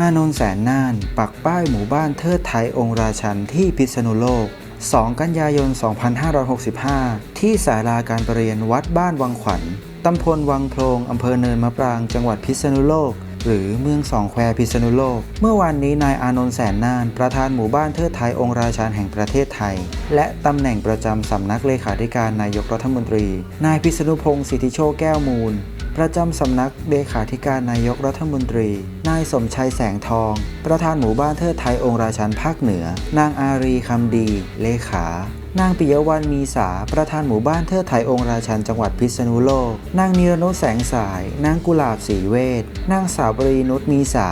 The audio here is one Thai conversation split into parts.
อานนท์แสนน่าน ปักป้ายหมู่บ้านเทิดไทยองค์ราชันที่พิษณุโลก 2 กันยายน 2565 ที่ศาลาการประเรียนวัดบ้านวังขวัญตำบลวังโพรงอำเภอเนินมะปราง จังหวัดพิษณุโลก หรือเมืองสองแควพิษณุโลก เมื่อวานนี้นายอานนท์แสนน่าน ประธานหมู่บ้านเทิดไทยองค์ราชันแห่งประเทศไทย และตำแหน่งประจำสำนักเลขาธิการนายกรัฐมนตรี นายพิษณุพงศ์สิทธิโชคแก้วมูล ประจำสำนักเลขาธิการนายกรัฐมนตรี นายสมชัยแสงทอง ประธานหมู่บ้านเทิดไทยองค์ราชันภาคเหนือ นางอารีคำดี เลขา นางปิยวรรณมีสา ประธานหมู่บ้านเทิดไทยองค์ราชันจังหวัดพิษณุโลก นางนิรนุชแสงสาย นางกุหลาบศรีเวทนางสาวบรีนุชมีสา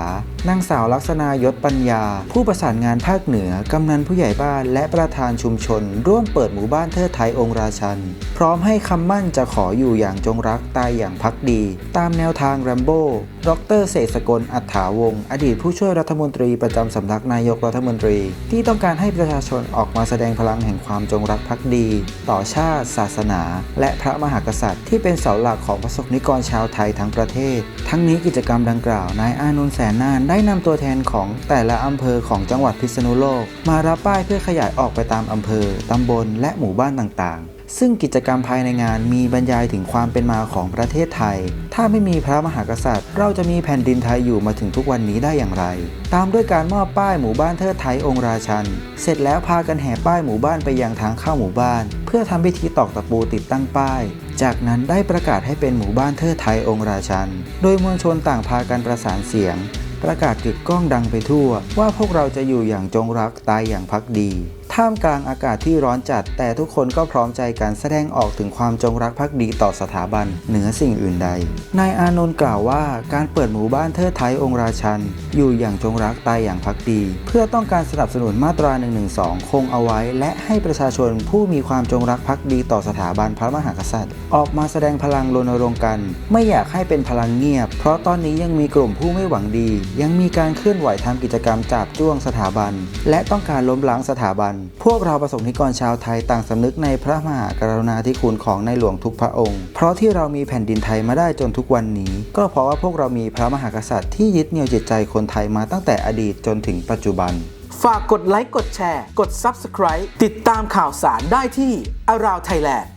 นางสาวลักษณายศปัญญา ผู้ประสานงานภาคเหนือ กำนันผู้ใหญ่บ้านและประธานชุมชน ร่วมเปิดหมู่บ้านเทิดไทยองค์ราชัน พร้อมให้คำมั่นจะขออยู่อย่างจงรักตายอย่างพักดี ตามแนวทางแรมโบ้ดรเสกสกลอัฏฐาวงศ์อดีตผู้ช่วยรัฐมนตรีประจำสำนักนายกรัฐมนตรี ที่ต้องการให้ประชาชนออกมาแสดงพลังแห่งความจงรักภักดี ต่อชาติ ศาสนา และพระมหากษัตริย์ ที่เป็นเสาหลักของประสบนิกรชาวไทยทั้งประเทศ ทั้งนี้กิจกรรมดังกล่าวนายอานนท์แสนนานได้นำตัวแทนของแต่ละอำเภอของจังหวัดพิษณุโลก มารับป้ายเพื่อขยายออกไปตามอำเภอ ตำบล และหมู่บ้านต่างๆ ซึ่งกิจกรรมภายในงานมีบรรยายถึงความเป็นมาของประเทศไทย ถ้าไม่มีพระมหากษัตริย์ เราจะมีแผ่นดินไทยอยู่มาถึงทุกวันนี้ได้อย่างไร ตามด้วยการมอบป้ายหมู่บ้านเทิดไทยองค์ราชัน เสร็จแล้วพากันแห่ป้ายหมู่บ้านไปยังทางเข้าหมู่บ้าน เพื่อทำพิธีตอกตะปูติดตั้งป้ายจากนั้นได้ประกาศให้เป็นหมู่บ้านเทิดไทยองค์ราชัน โดยมวลชนต่างพากันประสานเสียง ประกาศกึกก้องดังไปทั่ว ว่าพวกเราจะอยู่อย่างจงรักตายอย่างพักดี ท่ามกลางอากาศที่ร้อนจัด แต่ทุกคนก็พร้อมใจกันแสดงออกถึงความจงรักภักดีต่อสถาบันเหนือสิ่งอื่นใด นายอานนท์กล่าวว่าการเปิดหมู่บ้านเทิดไทยองค์ราชัน อยู่อย่างจงรักตายอย่างพักดี เพื่อต้องการสนับสนุนมาตรา1นึคงเอาไว้ และให้ประชาชนผู้มีความจงรักภักดีต่อสถาบันพระมหากษัตริย์ ออกมาแสดงพลังรณรงค์กัน ไม่อยากให้เป็นพลังเงียบ เพราะตอนนี้ยังมีกลุ่มผู้ไม่หวังดี ยังมีการเคลื่อนไหวทำกิจกรรมจับจ้วงสถาบัน และต้องการล้มล้างสถาบันพวกเราประสงค์นิกรชาวไทยต่างสำนึกในพระมหากรุณาธิคุณของในหลวงทุกพระองค์ เพราะที่เรามีแผ่นดินไทยมาได้จนทุกวันนี้ ก็เพราะว่าพวกเรามีพระมหากษัตริย์ที่ยึดเหนี่ยวจิตใจคนไทยมาตั้งแต่อดีตจนถึงปัจจุบัน ฝากกดไลค์กดแชร์ กด Subscribe ติดตามข่าวสารได้ที่ Around Thailand